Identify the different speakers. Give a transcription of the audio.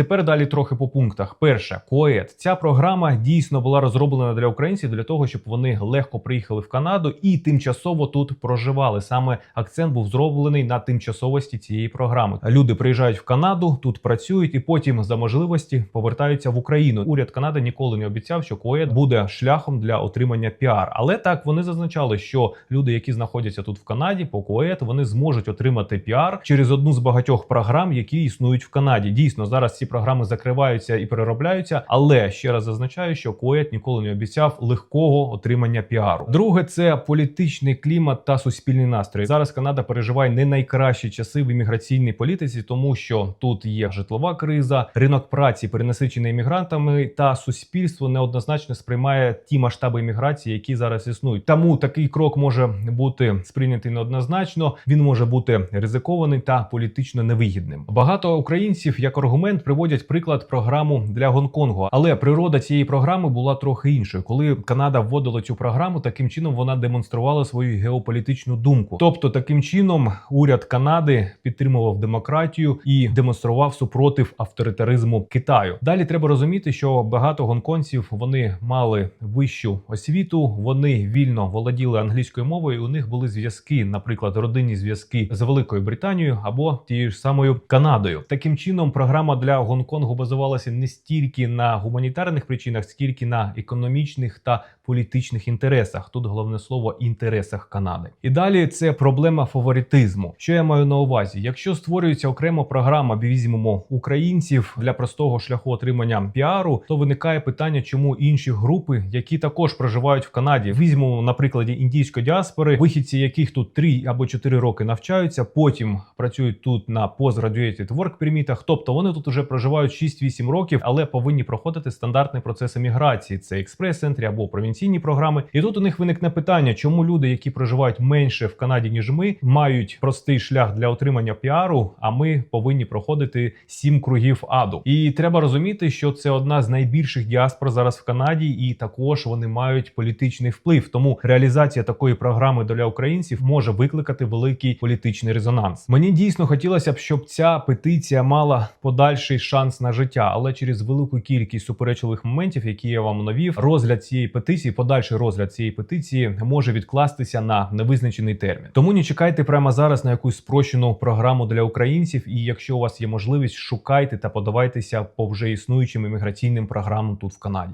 Speaker 1: Тепер далі трохи по пунктах. Перше, КОЕД. Ця програма дійсно була розроблена для українців для того, щоб вони легко приїхали в Канаду і тимчасово тут проживали. Саме акцент був зроблений на тимчасовості цієї програми. Люди приїжджають в Канаду, тут працюють і потім за можливості повертаються в Україну. Уряд Канади ніколи не обіцяв, що КОЕД буде шляхом для отримання піар. Але так вони зазначали, що люди, які знаходяться тут в Канаді, по КОЕД, вони зможуть отримати піар через одну з багатьох програм, які існують в Канаді. Дійсно, зараз ці програми закриваються і переробляються. Але ще раз зазначаю, що КОЕД ніколи не обіцяв легкого отримання піару. Друге, це політичний клімат та суспільний настрій. Зараз Канада переживає не найкращі часи в імміграційній політиці, тому що тут є житлова криза, ринок праці перенасичений іммігрантами, та суспільство неоднозначно сприймає ті масштаби імміграції, які зараз існують. Тому такий крок може бути сприйнятий неоднозначно. Він може бути ризикований та політично невигідним. Багато українців як аргумент приводять приклад програму для Гонконгу, але природа цієї програми була трохи іншою. Коли Канада вводила цю програму, таким чином вона демонструвала свою геополітичну думку. Тобто, таким чином уряд Канади підтримував демократію і демонстрував супротив авторитаризму Китаю. Далі треба розуміти, що багато гонконців вони мали вищу освіту, вони вільно володіли англійською мовою. і У них були зв'язки, наприклад, родинні зв'язки з Великою Британією або тією ж самою Канадою. Таким чином, програма для Гонконгу базувалася не стільки на гуманітарних причинах, скільки на економічних та політичних інтересах. Тут головне слово інтересах Канади. І далі це проблема фаворитизму. Що я маю на увазі? Якщо створюється окрема програма, візьмемо українців для простого шляху отримання піару, то виникає питання, чому інші групи, які також проживають в Канаді, візьмемо на прикладі індійської діаспори, вихідці яких тут 3 або 4 роки навчаються, потім працюють тут на postgraduated work permit, тобто вони тут уже проживають 6-8 років, але повинні проходити стандартний процес еміграції. Це експрес-центрі або провінційні програми. І тут у них виникне питання, чому люди, які проживають менше в Канаді ніж ми, мають простий шлях для отримання піару, а ми повинні проходити сім кругів аду. І треба розуміти, що це одна з найбільших діаспор зараз в Канаді, і також вони мають політичний вплив. Тому реалізація такої програми для українців може викликати великий політичний резонанс. Мені дійсно хотілося б, щоб ця петиція мала подальший шанс на життя, але через велику кількість суперечливих моментів, які я вам навів, розгляд цієї петиції, подальший розгляд цієї петиції може відкластися на невизначений термін. Тому не чекайте прямо зараз на якусь спрощену програму для українців. І якщо у вас є можливість, шукайте та подавайтеся по вже існуючим імміграційним програмам тут в Канаді.